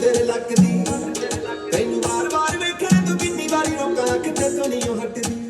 ਤੇਰੇ ਲੱਕ ਦੀ। ਤੈਨੂੰ ਵਾਰ-ਵਾਰ ਵੇਖਣਾ ਤੂੰ ਕਿੰਨੀ ਵਾਰੀ ਰੋਕਾਂ ਅੱਖ ਤੇ ਤੂੰ ਨਹੀਂ ਹਟਦੀ।